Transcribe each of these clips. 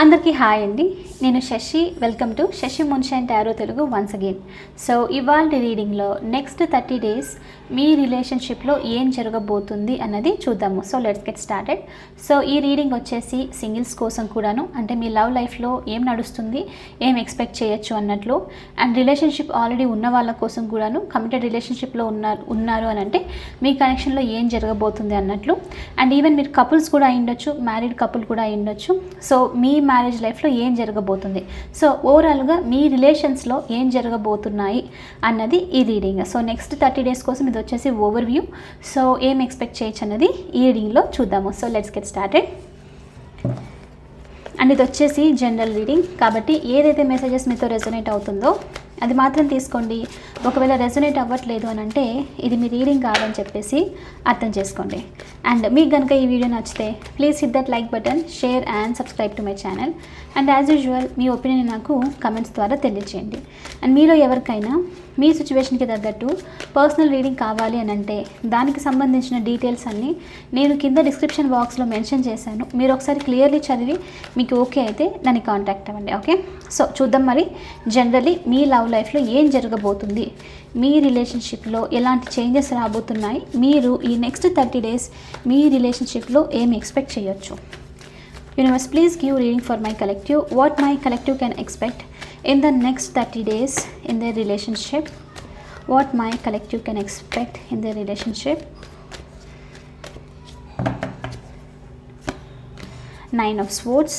అందరికీ హాయ్ అండి. నేను Sashi. Welcome to Sashi Moonshine Tarot Telugu once again. So ఇవాళ రీడింగ్లో నెక్స్ట్ థర్టీ డేస్ మీ రిలేషన్షిప్లో ఏం జరగబోతుంది అన్నది చూద్దాము. So let's get started. So ఈ రీడింగ్ వచ్చేసి సింగిల్స్ కోసం కూడాను. అంటే మీ లవ్ లైఫ్లో ఏం నడుస్తుంది ఏం ఎక్స్పెక్ట్ చేయొచ్చు అన్నట్లు. అండ్ రిలేషన్షిప్ ఆల్రెడీ ఉన్న వాళ్ళ కోసం కూడాను కమిటెడ్ రిలేషన్షిప్లో ఉన్నారు ఉన్నారు అని అంటే మీ కనెక్షన్లో ఏం జరగబోతుంది అన్నట్లు. అండ్ ఈవెన్ మీరు కపుల్స్ కూడా అయి మ్యారీడ్ కపుల్ కూడా అయ్యుండొచ్చు. సో మీ మ్యారేజ్ లైఫ్లో ఏం జరగబోతుంది? సో ఓవరాల్గా మీ రిలేషన్స్లో ఏం జరగబోతున్నాయి అన్నది ఈ reading so next thirty days కోసం ఇది వచ్చేసి ఓవర్ వ్యూ సో ఏం ఎక్స్పెక్ట్ చేయొచ్చు అన్నది ఈ రీడింగ్లో చూద్దాము. So let's get started and ఇది వచ్చేసి జనరల్ రీడింగ్ కాబట్టి ఏదైతే మెసేజెస్ మీతో రెజొనేట్ అవుతుందో అది మాత్రం తీసుకోండి. ఒకవేళ రెజొనేట్ అవ్వట్లేదు అని అంటే ఇది మీ రీడింగ్ కాదని చెప్పేసి అర్థం చేసుకోండి. అండ్ మీకు కనుక ఈ వీడియో నచ్చితే please hit that like button share and subscribe to my channel and as usual me opinion నాకు కమెంట్స్ ద్వారా తెలియచేయండి. అండ్ మీలో ఎవరికైనా మీ సిచ్యువేషన్కి తగ్గట్టు పర్సనల్ రీడింగ్ కావాలి అని అంటే దానికి సంబంధించిన డీటెయిల్స్ అన్నీ నేను కింద డిస్క్రిప్షన్ బాక్స్లో మెన్షన్ చేశాను. మీరు ఒకసారి క్లియర్లీ చదివి మీకు ఓకే అయితే నన్ను కాంటాక్ట్ అవ్వండి ఓకే సో చూద్దాం మరి జనరలీ మీ లవ్ లైఫ్లో ఏం జరగబోతుంది? మీ రిలేషన్షిప్లో ఎలాంటి చేంజెస్ రాబోతున్నాయి? మీరు ఈ నెక్స్ట్ థర్టీ డేస్ మీ రిలేషన్షిప్లో ఏం ఎక్స్పెక్ట్ చేయొచ్చు? Universe please give reading for my collective what my collective can expect in the next 30 days in their relationship? What my collective can expect in the relationship nine of swords.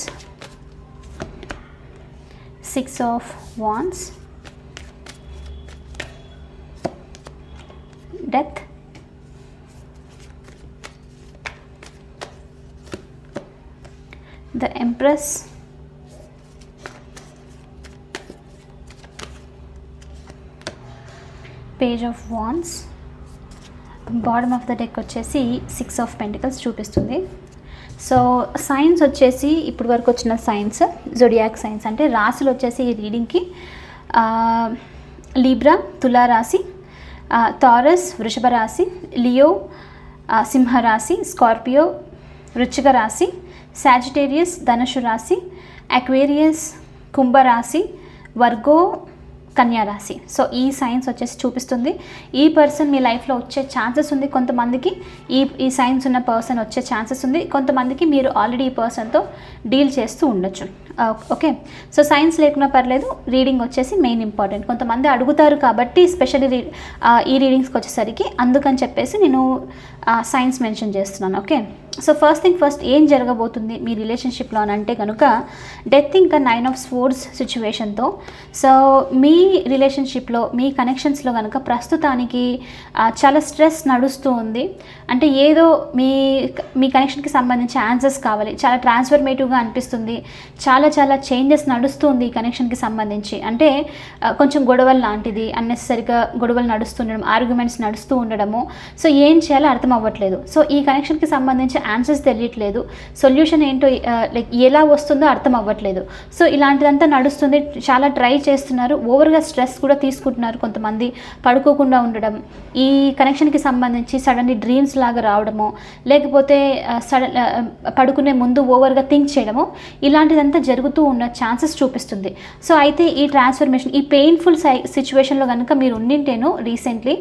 Six of wands. Press page of wands bottom of the deck వచ్చేసి six of pentacles చూపిస్తుంది. So signs వచ్చేసి ఇప్పుడు వరకు వచ్చిన science zodiac science అంటే రాసులు వచ్చేసి ఈ రీడింగ్కి లీబ్రా తులారాశి థారస్ వృషభ రాశి లియో సింహరాశి స్కార్పియో వృచ్చిక రాశి సాజిటేరియస్ ధనుషు రాశి అక్వేరియస్ కుంభరాశి వర్గో కన్యా రాశి. సో ఈ సైన్స్ వచ్చేసి చూపిస్తుంది. ఈ పర్సన్ మీ లైఫ్లో వచ్చే ఛాన్సెస్ ఉంది కొంతమందికి. ఈ ఈ సైన్స్ ఉన్న పర్సన్ వచ్చే ఛాన్సెస్ ఉంది. కొంతమందికి మీరు ఆల్రెడీ ఈ పర్సన్తో డీల్ చేస్తూ ఉండొచ్చు. ఓకే సో సైన్స్ లేకున్నా పర్లేదు రీడింగ్ వచ్చేసి మెయిన్ ఇంపార్టెంట్ కొంతమంది అడుగుతారు కాబట్టి స్పెషల్లీ రీ ఈ రీడింగ్స్కి వచ్చేసరికి అందుకని చెప్పేసి నేను సైన్స్ మెన్షన్ చేస్తున్నాను. Okay so first thing first ఏం జరగబోతుంది మీ రిలేషన్షిప్లో అని అంటే కనుక డెత్ ఇంకా నైన్ ఆఫ్ స్పోర్ట్స్ సిచ్యువేషన్తో సో మీ రిలేషన్షిప్లో మీ కనెక్షన్స్లో కనుక ప్రస్తుతానికి చాలా స్ట్రెస్ నడుస్తూ ఉంది. అంటే ఏదో మీ మీ కనెక్షన్కి సంబంధించి ఆన్సర్స్ కావాలి. చాలా ట్రాన్స్ఫర్మేటివ్గా అనిపిస్తుంది. చాలా చాలా చేంజెస్ నడుస్తుంది ఈ కనెక్షన్కి సంబంధించి. అంటే కొంచెం గొడవలు లాంటిది అన్నెసరిగా గొడవలు నడుస్తుండడం ఆర్గ్యుమెంట్స్ నడుస్తూ ఉండడము. సో ఏం చేయాలో అర్థం అవ్వట్లేదు. సో ఈ కనెక్షన్కి సంబంధించి ఆన్సర్స్ తెలియట్లేదు. సొల్యూషన్ ఏంటో లైక్ ఎలా వస్తుందో అర్థం అవ్వట్లేదు. సో ఇలాంటిదంతా నడుస్తుంది. చాలా ట్రై చేస్తున్నారు. ఓవర్గా స్ట్రెస్ కూడా తీసుకుంటున్నారు కొంతమంది. పడుకోకుండా ఉండడం ఈ కనెక్షన్కి సంబంధించి సడన్లీ డ్రీమ్స్ లాగా రావడము లేకపోతే సడన్ పడుకునే ముందు ఓవర్గా థింక్ చేయడము ఇలాంటిదంతా జరుగుతూ ఉన్న ఛాన్సెస్ చూపిస్తుంది. సో అయితే ఈ ట్రాన్స్ఫర్మేషన్ ఈ పెయిన్ఫుల్ సై సిచ్యువేషన్లో కనుక మీరు ఉండింటేను రీసెంట్లీ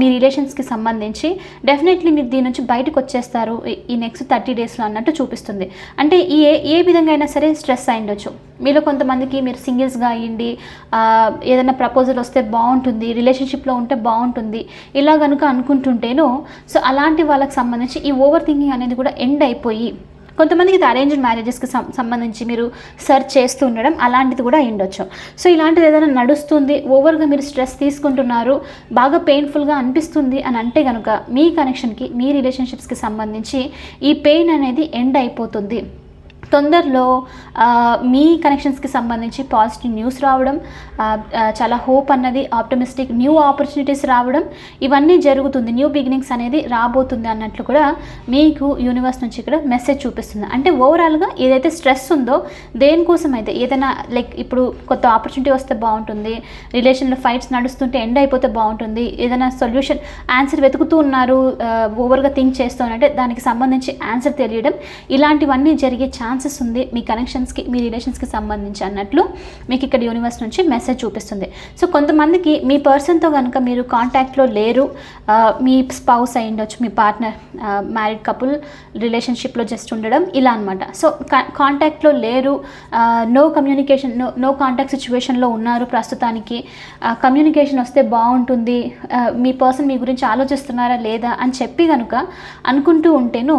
మీ రిలేషన్స్కి సంబంధించి డెఫినెట్లీ మీరు దీని నుంచి బయటకు వచ్చేస్తారు. ఈ నెక్స్ట్ థర్టీ డేస్లో అన్నట్టు చూపిస్తుంది. అంటే ఈ ఏ ఏ విధంగా అయినా సరే స్ట్రెస్ అయిండొచ్చు మీలో కొంతమందికి మీరు సింగిల్స్గా అయ్యండి ఏదైనా ప్రపోజల్ వస్తే బాగుంటుంది రిలేషన్షిప్లో ఉంటే బాగుంటుంది ఇలా కనుక అనుకుంటుంటేనో సో అలాంటి వాళ్ళకి సంబంధించి ఈ ఓవర్ థింకింగ్ అనేది కూడా ఎండ్ అయిపోయి కొంతమందికి ఇది అరేంజ్డ్ మ్యారేజెస్కి సంబంధించి మీరు సెర్చ్ చేస్తూ ఉండడం అలాంటిది కూడా అయ్యుండొచ్చు సో ఇలాంటిది ఏదైనా నడుస్తుంది ఓవర్గా మీరు స్ట్రెస్ తీసుకుంటున్నారు బాగా పెయిన్ఫుల్గా అనిపిస్తుంది అని అంటే కనుక మీ కనెక్షన్కి మీ రిలేషన్షిప్స్కి సంబంధించి ఈ పెయిన్ అనేది ఎండ్ అయిపోతుంది. తొందరలో మీ కనెక్షన్స్కి సంబంధించి పాజిటివ్ న్యూస్ రావడం చాలా హోప్ అన్నది ఆప్టమిస్టిక్ న్యూ ఆపర్చునిటీస్ రావడం ఇవన్నీ జరుగుతుంది. న్యూ బిగినింగ్స్ అనేది రాబోతుంది అన్నట్లు కూడా మీకు యూనివర్స్ నుంచి ఇక్కడ మెసేజ్ చూపిస్తుంది. అంటే ఓవరాల్గా ఏదైతే స్ట్రెస్ ఉందో దేనికోసం అయితే ఏదైనా లైక్ ఇప్పుడు కొత్త ఆపర్చునిటీ వస్తే బాగుంటుంది రిలేషన్లో ఫైట్స్ నడుస్తుంటే ఎండ్ అయిపోతే బాగుంటుంది ఏదైనా సొల్యూషన్ ఆన్సర్ వెతుకుతూ ఉన్నారు ఓవర్గా థింక్ చేస్తూ అంటే దానికి సంబంధించి ఆన్సర్ తెలియడం ఇలాంటివన్నీ జరిగే ఛాన్స్ ఛాన్సెస్ ఉంది మీ కనెక్షన్స్కి మీ రిలేషన్స్కి సంబంధించి అన్నట్లు మీకు ఇక్కడ యూనివర్స్ నుంచి మెసేజ్ చూపిస్తుంది. సో కొంతమందికి మీ పర్సన్తో కనుక మీరు కాంటాక్ట్లో లేరు మీ స్పౌస్ అయి ఉండొచ్చు మీ పార్ట్నర్ మ్యారీడ్ కపుల్ రిలేషన్షిప్లో జస్ట్ ఉండడం ఇలా అనమాట సో కాంటాక్ట్లో లేరు no communication no no contact సిచ్యువేషన్లో ఉన్నారు ప్రస్తుతానికి. కమ్యూనికేషన్ వస్తే బాగుంటుంది మీ పర్సన్ మీ గురించి ఆలోచిస్తున్నారా లేదా అని చెప్పి కనుక అనుకుంటూ ఉంటేను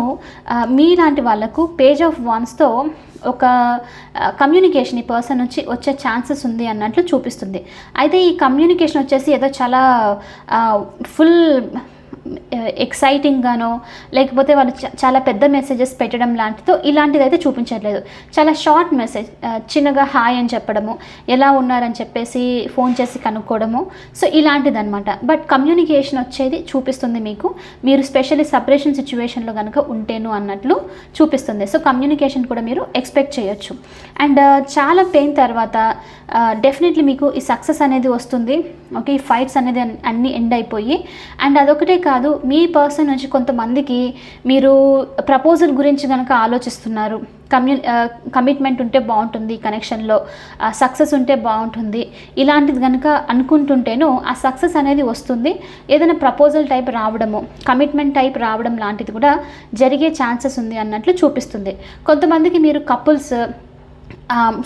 మీ మీలాంటి వాళ్ళకు పేజ్ ఆఫ్ వాన్స్తో ఒక కమ్యూనికేషన్ ఈ పర్సన్ నుంచి వచ్చే ఛాన్సెస్ ఉంది అన్నట్లు చూపిస్తుంది. అయితే ఈ కమ్యూనికేషన్ వచ్చేసి ఏదో చాలా ఫుల్ ఎక్సైటింగ్గానో లేకపోతే వాళ్ళు చాలా పెద్ద మెసేజెస్ పెట్టడం లాంటిదో. ఇలాంటిది అయితే చూపించట్లేదు. చాలా షార్ట్ మెసేజ్ చిన్నగా హాయ్ అని చెప్పడము ఎలా ఉన్నారని చెప్పేసి ఫోన్ చేసి కనుక్కోవడము. సో ఇలాంటిదనమాట బట్ కమ్యూనికేషన్ వచ్చేది చూపిస్తుంది మీకు. మీరు స్పెషల్లీ సపరేషన్ సిచ్యువేషన్లో కనుక ఉంటేను అన్నట్లు చూపిస్తుంది. సో కమ్యూనికేషన్ కూడా మీరు ఎక్స్పెక్ట్ చేయొచ్చు. అండ్ చాలా పెయిన్ తర్వాత డెఫినెట్లీ మీకు ఈ సక్సెస్ అనేది వస్తుంది. ఓకే ఈ ఫైట్స్ అనేది అన్ని అన్నీ ఎండ్ అయిపోయి. అండ్ అదొకటే కాదు మీ పర్సన్ నుంచి కొంతమందికి మీరు ప్రపోజల్ గురించి కనుక ఆలోచిస్తున్నారు. కమ్యూ కమిట్మెంట్ ఉంటే బాగుంటుంది కనెక్షన్లో సక్సెస్ ఉంటే బాగుంటుంది. ఇలాంటిది కనుక అనుకుంటుంటేను ఆ సక్సెస్ అనేది వస్తుంది. ఏదైనా ప్రపోజల్ టైప్ రావడము కమిట్మెంట్ టైప్ రావడం లాంటిది కూడా జరిగే ఛాన్సెస్ ఉంది అన్నట్లు చూపిస్తుంది. కొంతమందికి మీరు కపుల్స్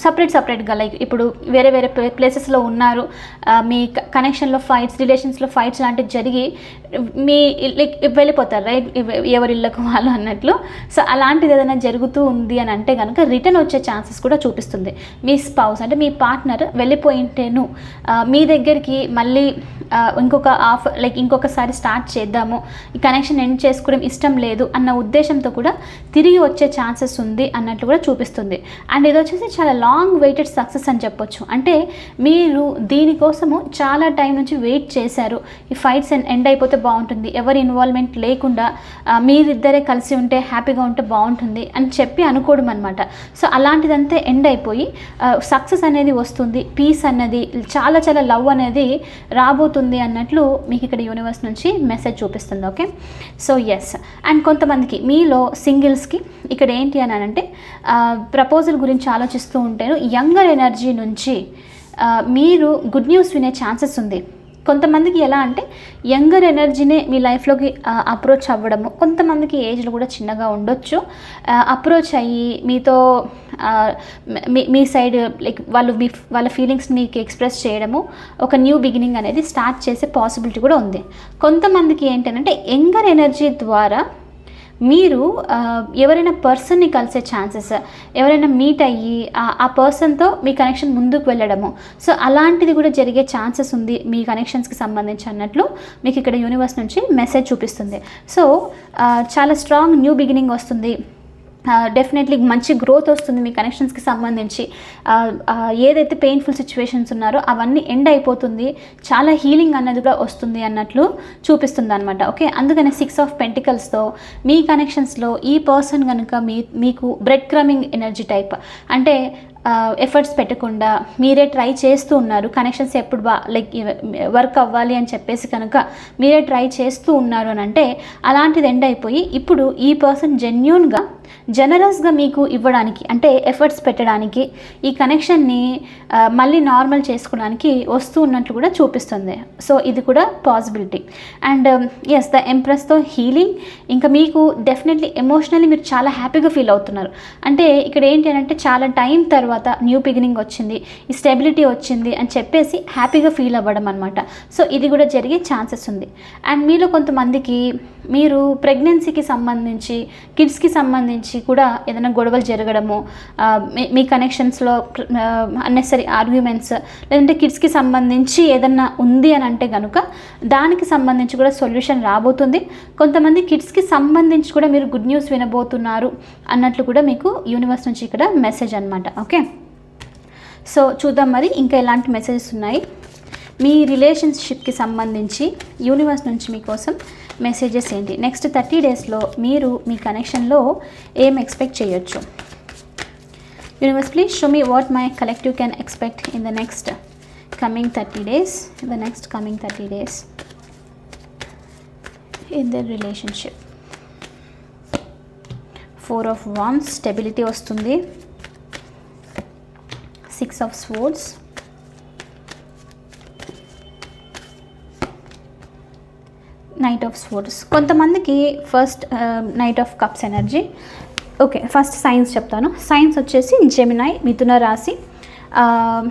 సపరేట్ సపరేట్గా లైక్ ఇప్పుడు వేరే వేరే ప్లే ప్లేసెస్లో ఉన్నారు. మీ కనెక్షన్లో ఫైట్స్ రిలేషన్స్లో ఫైట్స్ లాంటివి జరిగి మీ లైక్ వెళ్ళిపోతారు రైట్ ఎవరి ఇళ్ళకు వాళ్ళు అన్నట్లు. సో అలాంటిది ఏదైనా జరుగుతూ ఉంది అని అంటే కనుక రిటర్న్ వచ్చే ఛాన్సెస్ కూడా చూపిస్తుంది. మీ స్పౌస్ అంటే మీ పార్ట్నర్ వెళ్ళిపోయింటేను మీ దగ్గరికి మళ్ళీ ఇంకొక ఆఫ్ లైక్ ఇంకొకసారి స్టార్ట్ చేద్దాము. ఈ కనెక్షన్ ఎండ్ చేసుకోవడం ఇష్టం లేదు అన్న ఉద్దేశంతో కూడా తిరిగి వచ్చే ఛాన్సెస్ ఉంది అన్నట్లు కూడా చూపిస్తుంది. అండ్ ఇది వచ్చేసి చాలా లాంగ్ వెయిటెడ్ సక్సెస్ అని చెప్పొచ్చు. అంటే మీరు దీనికోసము చాలా టైం నుంచి వెయిట్ చేశారు. ఈ ఫైట్స్ ఎండ్ అయిపోతే బాగుంటుంది. ఎవరి ఇన్వాల్వ్మెంట్ లేకుండా మీరిద్దరే కలిసి ఉంటే హ్యాపీగా ఉంటే బాగుంటుంది అని చెప్పి అనుకోవడం అనమాట సో అలాంటిదంతా ఎండ్ అయిపోయి సక్సెస్ అనేది వస్తుంది. పీస్ అన్నది చాలా చాలా లవ్ అనేది రాబోతుంది అన్నట్లు మీకు ఇక్కడ యూనివర్స్ నుంచి మెసేజ్ చూపిస్తుంది. ఓకే సో ఎస్ అండ్ కొంతమందికి మీలో సింగిల్స్కి ఇక్కడ ఏంటి అని అంటే ప్రపోజల్ గురించి ఆలోచిస్తూ ఉంటేను యంగర్ ఎనర్జీ నుంచి మీరు గుడ్ న్యూస్ వినే ఛాన్సెస్ ఉంది. కొంతమందికి ఎలా అంటే యంగర్ ఎనర్జీనే మీ లైఫ్లోకి అప్రోచ్ అవ్వడము. కొంతమందికి ఏజ్లు కూడా చిన్నగా ఉండొచ్చు. అప్రోచ్ అయ్యి మీతో మీ మీ సైడ్ లైక్ వాళ్ళు మీ వాళ్ళ ఫీలింగ్స్ మీకు ఎక్స్ప్రెస్ చేయడము ఒక న్యూ బిగినింగ్ అనేది స్టార్ట్ చేసే పాసిబిలిటీ కూడా ఉంది. కొంతమందికి ఏంటంటే యంగర్ ఎనర్జీ ద్వారా మీరు ఎవరైనా పర్సన్ని కలిసే ఛాన్సెస్ ఎవరైనా మీట్ అయ్యి ఆ- పర్సన్తో మీ కనెక్షన్ ముందుకు వెళ్ళడము. సో అలాంటిది కూడా జరిగే ఛాన్సెస్ ఉంది మీ కనెక్షన్స్కి సంబంధించి అన్నట్లు మీకు ఇక్కడ యూనివర్స్ నుంచి మెసేజ్ చూపిస్తుంది. సో చాలా స్ట్రాంగ్ న్యూ బిగినింగ్ వస్తుంది. డెఫినెట్లీ మంచి గ్రోత్ వస్తుంది మీ కనెక్షన్స్కి సంబంధించి. ఏదైతే పెయిన్ఫుల్ సిచ్యువేషన్స్ ఉన్నారో అవన్నీ ఎండ్ అయిపోతుంది. చాలా హీలింగ్ అన్నది కూడా వస్తుంది అన్నట్లు చూపిస్తుంది అనమాట ఓకే అందుకనే సిక్స్ ఆఫ్ పెంటికల్స్తో మీ కనెక్షన్స్లో ఈ పర్సన్ కనుక మీ మీకు బ్రెడ్ క్రమింగ్ ఎనర్జీ టైప్ అంటే ఎఫర్ట్స్ పెట్టకుండా మీరే ట్రై చేస్తూ ఉన్నారు. కనెక్షన్స్ ఎప్పుడు బా లైక్ వర్క్ అవ్వాలి అని చెప్పేసి కనుక మీరే ట్రై చేస్తూ ఉన్నారు అని అంటే అలాంటిది ఎండ్ అయిపోయి ఇప్పుడు ఈ పర్సన్ జెన్యున్గా జనరస్గా మీకు ఇవ్వడానికి అంటే ఎఫర్ట్స్ పెట్టడానికి ఈ కనెక్షన్ని మళ్ళీ నార్మల్ చేసుకోవడానికి వస్తూ ఉన్నట్లు కూడా చూపిస్తుంది. సో ఇది కూడా పాసిబిలిటీ అండ్ ఎస్ ద ఎంప్రెస్తో హీలింగ్ ఇంకా మీకు డెఫినెట్లీ ఎమోషనల్లీ మీరు చాలా హ్యాపీగా ఫీల్ అవుతున్నారు. అంటే ఇక్కడ ఏంటి అని అంటే చాలా టైం తర్వాత న్యూ బిగినింగ్ వచ్చింది ఈ స్టెబిలిటీ వచ్చింది అని చెప్పేసి హ్యాపీగా ఫీల్ అవ్వడం అనమాట సో ఇది కూడా జరిగే ఛాన్సెస్ ఉంది. అండ్ మీలో కొంతమందికి మీరు ప్రెగ్నెన్సీకి సంబంధించి కిడ్స్కి సంబంధించి కూడా ఏదైనా గొడవలు జరగడము మీ- మీ కనెక్షన్స్లో అన్నెసరీ ఆర్గ్యుమెంట్స్ లేదంటే కిడ్స్కి సంబంధించి ఏదన్నా ఉంది అని అంటే కనుక దానికి సంబంధించి కూడా సొల్యూషన్ రాబోతుంది. కొంతమంది కిడ్స్కి సంబంధించి కూడా మీరు గుడ్ న్యూస్ వినబోతున్నారు అన్నట్లు కూడా మీకు యూనివర్స్ నుంచి ఇక్కడ మెసేజ్ అనమాట ఓకే? సో చూద్దాం మరి ఇంకా ఎలాంటి మెసేజెస్ ఉన్నాయి. మీ రిలేషన్షిప్కి సంబంధించి యూనివర్స్ నుంచి మీకోసం మెసేజెస్ ఏంటి? నెక్స్ట్ థర్టీ డేస్లో మీరు మీ కనెక్షన్లో ఏం ఎక్స్పెక్ట్ చేయొచ్చు? Universe please show me what my collective can expect in the next coming thirty days the next coming thirty days in the relationship four of wands stability వస్తుంది. Six of swords knight of swords కొంతమందికి first knight of cups energy okay first signs చెప్తాను. Signs వచ్చేసి Gemini మిథున రాశి. Um,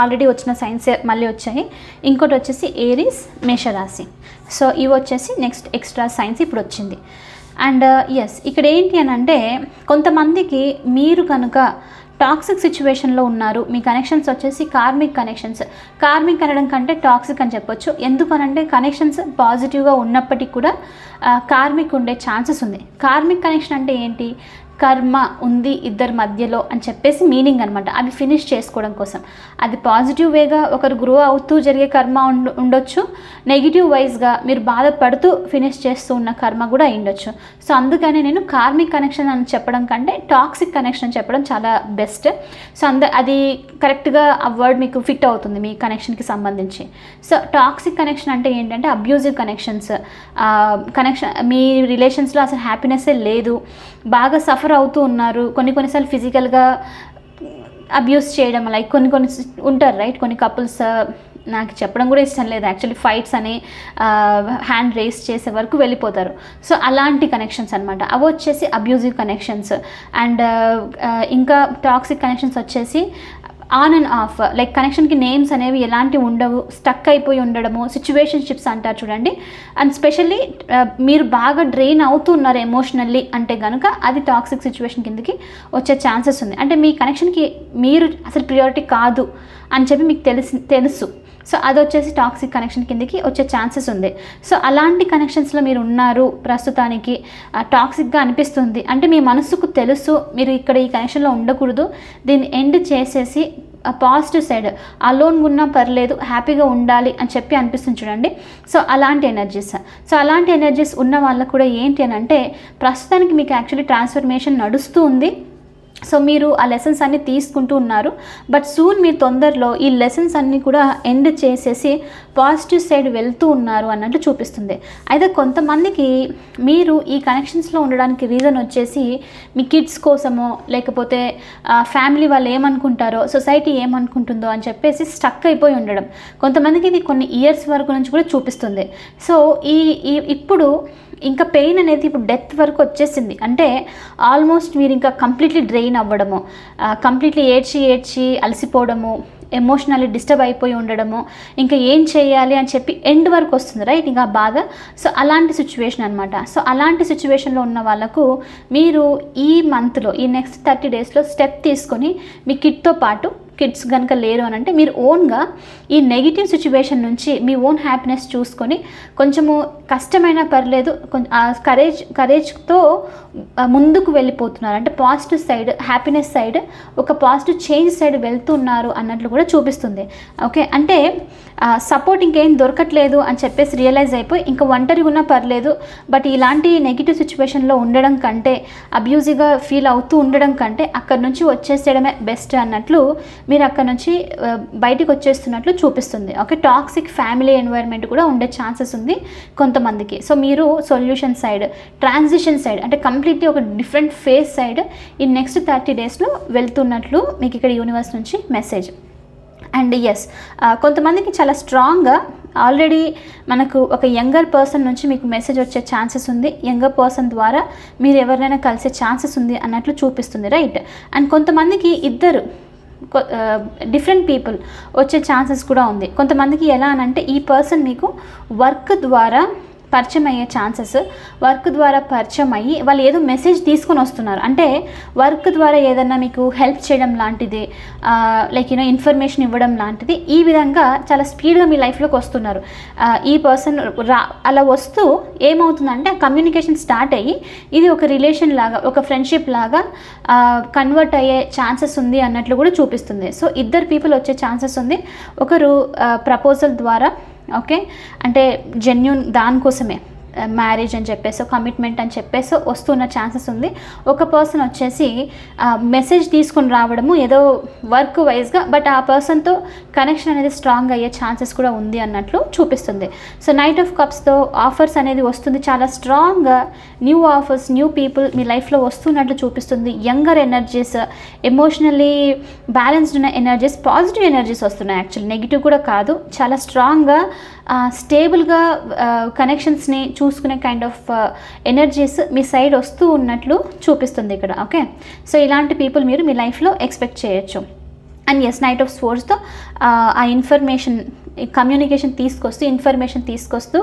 already వచ్చిన science మళ్ళీ వచ్చాయి. ఇంకోటి వచ్చేసి ఏరీస్ మేషరాశి సో ఇవి వచ్చేసి నెక్స్ట్ ఎక్స్ట్రా సైన్స్ ఇప్పుడు వచ్చింది. అండ్ ఎస్ uh, ఇక్కడ ఏంటి అని అంటే కొంతమందికి మీరు కనుక టాక్సిక్ సిచ్యువేషన్లో ఉన్నారు. మీ కనెక్షన్స్ వచ్చేసి కార్మిక్ కనెక్షన్స్ కార్మిక్ అనడం కంటే టాక్సిక్ అని చెప్పొచ్చు. ఎందుకనంటే కనెక్షన్స్ పాజిటివ్గా ఉన్నప్పటికీ కూడా కార్మిక్ ఉండే ఛాన్సెస్ ఉంది. కార్మిక్ కనెక్షన్ అంటే ఏంటి? కర్మ ఉంది ఇద్దరి మధ్యలో అని చెప్పేసి మీనింగ్ అనమాట అవి ఫినిష్ చేసుకోవడం కోసం. అది పాజిటివ్ వేగా ఒకరు గ్రో అవుతూ జరిగే కర్మ ఉండొచ్చు. నెగిటివ్ వైజ్గా మీరు బాధపడుతూ ఫినిష్ చేస్తూ ఉన్న కర్మ కూడా అయ్యుండొచ్చు. సో అందుకని నేను కార్మిక్ కనెక్షన్ అని చెప్పడం కంటే టాక్సిక్ కనెక్షన్ అని చెప్పడం చాలా బెస్ట్ సో అంద అది కరెక్ట్గా ఆ వర్డ్ మీకు ఫిట్ అవుతుంది మీ కనెక్షన్కి సంబంధించి. సో టాక్సిక్ కనెక్షన్ అంటే ఏంటంటే అబ్యూజివ్ కనెక్షన్స్ కనెక్షన్ మీ రిలేషన్స్లో అసలు హ్యాపీనెస్సే లేదు. బాగా సఫర్ సఫర్ అవుతూ ఉన్నారు. కొన్ని కొన్నిసార్లు ఫిజికల్గా అబ్యూస్ చేయడం లైక్ కొన్ని కొన్ని ఉంటారు రైట్ కొన్ని కపుల్స్ uh, నాకు చెప్పడం కూడా ఇష్టం లేదు. యాక్చువల్లీ ఫైట్స్ అని హ్యాండ్ రేస్ చేసే వరకు వెళ్ళిపోతారు. సో అలాంటి కనెక్షన్స్ అనమాట అవి వచ్చేసి అబ్యూజివ్ కనెక్షన్స్ అండ్ ఇంకా టాక్సిక్ కనెక్షన్స్ వచ్చేసి ఆన్ అండ్ ఆఫ్ లైక్ కనెక్షన్కి నేమ్స్ అనేవి ఎలాంటివి ఉండవు స్టక్ అయిపోయి ఉండడము సిచ్యువేషన్షిప్స్ అంటారు చూడండి. అండ్ స్పెషల్లీ uh, మీరు బాగా డ్రెయిన్ అవుతున్నారు ఎమోషనల్లీ అంటే కనుక అది టాక్సిక్ సిచ్యువేషన్ కిందకి వచ్చే ఛాన్సెస్ ఉంది అంటే మీ కనెక్షన్కి మీరు అసలు ప్రియారిటీ కాదు అని చెప్పి మీకు తెలిసి తెలుసు. సో అది వచ్చేసి టాక్సిక్ కనెక్షన్ కిందకి వచ్చే ఛాన్సెస్ ఉంది. సో అలాంటి కనెక్షన్స్లో మీరు ఉన్నారు ప్రస్తుతానికి టాక్సిక్గా అనిపిస్తుంది. అంటే మీ మనసుకు తెలుసు మీరు ఇక్కడ ఈ కనెక్షన్లో ఉండకూడదు. దీన్ని ఎండ్ చేసేసి పాజిటివ్ సైడ్ అలోన్ ఉన్నా పర్లేదు హ్యాపీగా ఉండాలి అని చెప్పి అనిపిస్తుంది చూడండి. సో అలాంటి ఎనర్జీస్. సో అలాంటి ఎనర్జీస్ ఉన్న వాళ్ళకు కూడా ఏంటి అని అంటే ప్రస్తుతానికి మీకు యాక్చువల్లీ ట్రాన్స్ఫర్మేషన్ నడుస్తూ ఉంది. సో మీరు ఆ లెసన్స్ అన్ని తీసుకుంటూ ఉన్నారు. బట్ సూన్ మీరు తొందరలో ఈ లెసన్స్ అన్నీ కూడా ఎండ్ చేసేసి పాజిటివ్ సైడ్ వెళ్తూ ఉన్నారు అన్నట్టు చూపిస్తుంది. అయితే కొంతమందికి మీరు ఈ కనెక్షన్స్లో ఉండడానికి రీజన్ వచ్చేసి మీ కిడ్స్ కోసమో లేకపోతే ఫ్యామిలీ వాళ్ళు ఏమనుకుంటారో సొసైటీ ఏమనుకుంటుందో అని చెప్పేసి స్టక్ అయిపోయి ఉండడం. కొంతమందికి ఇది కొన్ని ఇయర్స్ వరకు నుంచి కూడా చూపిస్తుంది. సో ఈ ఈ ఇప్పుడు ఇంకా పెయిన్ అనేది ఇప్పుడు డెత్ వరకు వచ్చేసింది. అంటే ఆల్మోస్ట్ మీరు ఇంకా కంప్లీట్లీ డ్రెయిన్ అవ్వడము కంప్లీట్లీ ఏడ్చి ఏడ్చి అలసిపోవడము ఎమోషనల్లీ డిస్టర్బ్ అయిపోయి ఉండడము ఇంకా ఏం చేయాలి అని చెప్పి ఎండ్ వరకు వస్తుంది రైట్? ఇంకా బాధ. సో అలాంటి సిచ్యువేషన్ అనమాట సో అలాంటి సిచ్యువేషన్లో ఉన్న వాళ్ళకు మీరు ఈ మంత్లో ఈ నెక్స్ట్ థర్టీ డేస్లో స్టెప్ తీసుకొని మీ కిట్తో పాటు కిడ్స్ కనుక లేరు అని అంటే మీరు ఓన్గా ఈ నెగిటివ్ సిచ్యువేషన్ నుంచి మీ ఓన్ హ్యాపీనెస్ చూసుకొని కొంచెము కష్టమైనా పర్లేదు కరేజ్ కరేజ్తో ముందుకు వెళ్ళిపోతున్నారు. అంటే పాజిటివ్ సైడ్ హ్యాపీనెస్ సైడ్ ఒక పాజిటివ్ చేంజ్ సైడ్ వెళ్తున్నారు అన్నట్లు కూడా చూపిస్తుంది. ఓకే అంటే సపోర్ట్ ఇంకేం దొరకట్లేదు అని చెప్పేసి రియలైజ్ అయిపోయి ఇంకా ఒంటరి ఉన్నా పర్లేదు బట్ ఇలాంటి నెగిటివ్ సిచ్యువేషన్లో ఉండడం కంటే అబ్యూజివ్గా ఫీల్ అవుతూ ఉండడం కంటే అక్కడ నుంచి వచ్చేసేయడమే బెస్ట్ అన్నట్లు మీరు అక్కడ నుంచి బయటికి వచ్చేస్తున్నట్లు చూపిస్తుంది. ఓకే టాక్సిక్ ఫ్యామిలీ ఎన్వైర్న్మెంట్ కూడా ఉండే ఛాన్సెస్ ఉంది. కొంత కొంతమందికి. సో మీరు సొల్యూషన్ సైడ్ ట్రాన్సిషన్ సైడ్ అంటే కంప్లీట్లీ ఒక డిఫరెంట్ ఫేస్ సైడ్ ఈ నెక్స్ట్ థర్టీ డేస్లో వెళ్తున్నట్లు మీకు ఇక్కడ యూనివర్స్ నుంచి మెసేజ్ అండ్ ఎస్ కొంతమందికి చాలా స్ట్రాంగ్గా ఆల్రెడీ మనకు ఒక యంగర్ పర్సన్ నుంచి మీకు మెసేజ్ వచ్చే ఛాన్సెస్ ఉంది. యంగర్ పర్సన్ ద్వారా మీరు ఎవరినైనా కలిసే ఛాన్సెస్ ఉంది అన్నట్లు చూపిస్తుంది రైట్ అండ్ కొంతమందికి ఇద్దరు డిఫరెంట్ పీపుల్ వచ్చే ఛాన్సెస్ కూడా ఉంది. కొంతమందికి ఎలా అనంటే ఈ పర్సన్ మీకు వర్క్ ద్వారా పరిచయం అయ్యే ఛాన్సెస్ వర్క్ ద్వారా పరిచయం అయ్యి వాళ్ళు ఏదో మెసేజ్ తీసుకొని వస్తున్నారు. అంటే వర్క్ ద్వారా ఏదన్నా మీకు హెల్ప్ చేయడం లాంటిది లైక్ యూనో ఇన్ఫర్మేషన్ ఇవ్వడం లాంటిది ఈ విధంగా చాలా స్పీడ్గా మీ లైఫ్లోకి వస్తున్నారు. ఈ పర్సన్ రా అలా వస్తూ ఏమవుతుందంటే ఆ కమ్యూనికేషన్ స్టార్ట్ అయ్యి ఇది ఒక రిలేషన్ లాగా ఒక ఫ్రెండ్షిప్ లాగా కన్వర్ట్ అయ్యే ఛాన్సెస్ ఉంది అన్నట్లు కూడా చూపిస్తుంది. సో ఇద్దరు పీపుల్ వచ్చే ఛాన్సెస్ ఉంది. ఒకరు ప్రపోజల్ ద్వారా ఓకే? అంటే జెన్యున్ దానికోసమే. Uh, మ్యారేజ్ అని చెప్పేసి కమిట్మెంట్ అని చెప్పేసి వస్తున్న ఛాన్సెస్ ఉంది. ఒక పర్సన్ వచ్చేసి uh, మెసేజ్ తీసుకొని రావడము ఏదో వర్క్ వైజ్గా బట్ ఆ పర్సన్తో కనెక్షన్ అనేది స్ట్రాంగ్ అయ్యే ఛాన్సెస్ కూడా ఉంది అన్నట్లు చూపిస్తుంది. సో నైట్ ఆఫ్ కప్స్తో ఆఫర్స్ అనేది వస్తుంది. చాలా స్ట్రాంగ్గా న్యూ ఆఫర్స్ న్యూ పీపుల్ మీ లైఫ్లో వస్తున్నట్లు చూపిస్తుంది. యంగర్ ఎనర్జీస్ ఎమోషనల్లీ బ్యాలెన్స్డ్ ఉన్న ఎనర్జీస్ పాజిటివ్ ఎనర్జీస్ వస్తున్నాయి యాక్చువల్లీ నెగిటివ్ కూడా కాదు. చాలా స్ట్రాంగ్గా స్టేబుల్గా కనెక్షన్స్ని చూసుకునే కైండ్ ఆఫ్ ఎనర్జీస్ మీ సైడ్ వస్తూ ఉన్నట్లు చూపిస్తుంది ఇక్కడ ఓకే సో ఇలాంటి పీపుల్ మీరు మీ లైఫ్లో ఎక్స్పెక్ట్ చేయొచ్చు. అండ్ ఎస్ నైట్ ఆఫ్ స్పోర్ట్స్తో ఆ ఇన్ఫర్మేషన్ కమ్యూనికేషన్ తీసుకొస్తూ ఇన్ఫర్మేషన్ తీసుకొస్తూ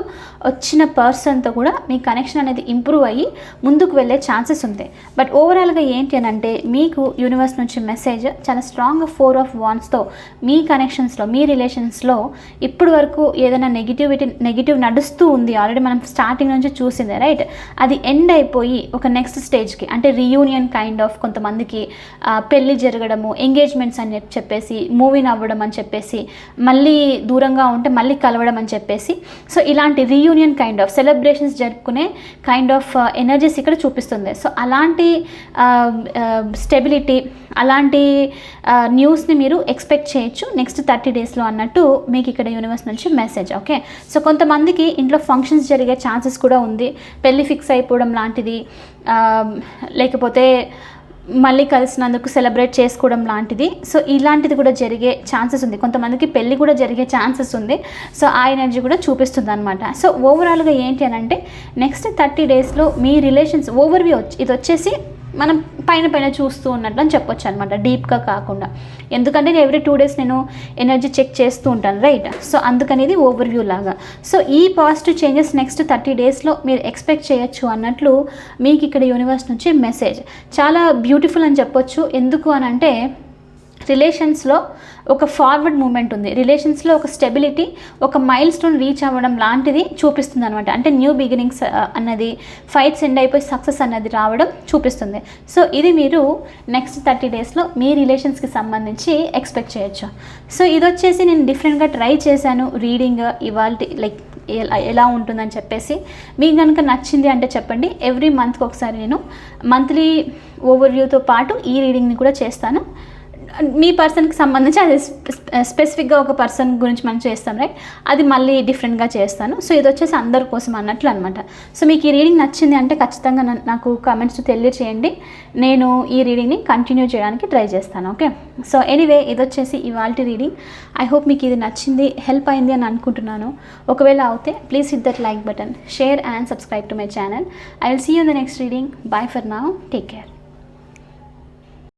వచ్చిన పర్సన్తో కూడా మీ కనెక్షన్ అనేది ఇంప్రూవ్ అయ్యి ముందుకు వెళ్ళే ఛాన్సెస్ ఉంటాయి. బట్ ఓవరాల్గా ఏంటి అని అంటే మీకు యూనివర్స్ నుంచి మెసేజ్ చాలా స్ట్రాంగ్ ఫోర్ ఆఫ్ వాన్స్తో మీ కనెక్షన్స్లో మీ రిలేషన్స్లో ఇప్పుడు వరకు ఏదైనా నెగిటివిటీ నెగిటివ్ నడుస్తూ ఉంది. ఆల్రెడీ మనం స్టార్టింగ్ నుంచి చూసిందే రైట్ అది ఎండ్ అయిపోయి ఒక నెక్స్ట్ స్టేజ్కి అంటే రీయూనియన్ కైండ్ ఆఫ్ కొంతమందికి పెళ్ళి జరగడము ఎంగేజ్మెంట్స్ అని చెప్పేసి మూవీని అవ్వడం అని చెప్పేసి మళ్ళీ దూరంగా ఉంటే మళ్ళీ కలవడం అని చెప్పేసి. సో ఇలాంటి రీయూనియన్ కైండ్ ఆఫ్ సెలబ్రేషన్స్ జరుపుకునే కైండ్ ఆఫ్ ఎనర్జీస్ ఇక్కడ చూపిస్తుంది. సో అలాంటి um, um, స్టెబిలిటీ అలాంటి uh, న్యూస్ని మీరు ఎక్స్పెక్ట్ చేయొచ్చు నెక్స్ట్ థర్టీ డేస్లో అన్నట్టు మీకు ఇక్కడ యూనివర్స్ నుంచి మెసేజ్ ఓకే సో కొంతమందికి ఇంట్లో ఫంక్షన్స్ జరిగే ఛాన్సెస్ కూడా ఉంది. పెళ్ళి ఫిక్స్ అయిపోవడం లాంటిది um, లేకపోతే మళ్ళీ కలిసినందుకు సెలబ్రేట్ చేసుకోవడం లాంటిది. సో ఇలాంటిది కూడా జరిగే ఛాన్సెస్ ఉంది. కొంతమందికి పెళ్ళి కూడా జరిగే ఛాన్సెస్ ఉంది. సో ఆ ఎనర్జీ కూడా చూపిస్తుంది అనమాట సో ఓవరాల్గా ఏంటి అని అంటే నెక్స్ట్ థర్టీ డేస్లో మీ రిలేషన్స్ ఓవర్వ్యూ వచ్చి ఇది వచ్చేసి మనం పైన పైన చూస్తూ ఉన్నట్లు అని చెప్పొచ్చు అనమాట డీప్గా కాకుండా. ఎందుకంటే నేను ఎవ్రీ టూ డేస్ నేను ఎనర్జీ చెక్ చేస్తూ ఉంటాను రైట్ సో అందుకనేది ఓవర్వ్యూ లాగా. సో ఈ పాజిటివ్ చేంజెస్ నెక్స్ట్ థర్టీ డేస్లో మీరు ఎక్స్పెక్ట్ చేయొచ్చు అన్నట్లు మీకు ఇక్కడ యూనివర్స్ నుంచి మెసేజ్ చాలా బ్యూటిఫుల్ అని చెప్పొచ్చు. ఎందుకు అని అంటే రిలేషన్స్లో ఒక ఫార్వర్డ్ మూమెంట్ ఉంది. రిలేషన్స్లో ఒక స్టెబిలిటీ ఒక మైల్ స్టోన్ రీచ్ అవ్వడం లాంటిది చూపిస్తుంది అనమాట అంటే న్యూ బిగినింగ్స్ అన్నది ఫైట్స్ ఎండ్ అయిపోయి సక్సెస్ అన్నది రావడం చూపిస్తుంది. సో ఇది మీరు నెక్స్ట్ థర్టీ డేస్లో మీ రిలేషన్స్కి సంబంధించి ఎక్స్పెక్ట్ చేయొచ్చు. సో ఇది వచ్చేసి నేను డిఫరెంట్గా ట్రై చేశాను. రీడింగ్ ఇవాళ లైక్ ఎలా- ఎలా ఉంటుందని చెప్పేసి. మీకు కనుక నచ్చింది అంటే చెప్పండి. ఎవ్రీ మంత్కి ఒకసారి నేను మంత్లీ ఓవర్వ్యూతో పాటు ఈ రీడింగ్ని కూడా చేస్తాను. మీ పర్సన్కి సంబంధించి అది స్పెసిఫిక్గా ఒక పర్సన్ గురించి మనం చేస్తాం రైట్? అది మళ్ళీ డిఫరెంట్గా చేస్తాను. సో ఇది వచ్చేసి అందరి కోసం అన్నట్లు అనమాట సో మీకు ఈ రీడింగ్ నచ్చింది అంటే ఖచ్చితంగా నాకు కామెంట్స్ తెలియచేయండి. నేను ఈ రీడింగ్ని కంటిన్యూ చేయడానికి ట్రై చేస్తాను ఓకే? సో ఎనీవే ఇది వచ్చేసి ఇవాళ రీడింగ్. ఐ హోప్ మీకు ఇది నచ్చింది హెల్ప్ అయింది అని అనుకుంటున్నాను. ఒకవేళ అవుతే please hit that like button share and subscribe to my channel. I will see you the next reading. Bye for now take care.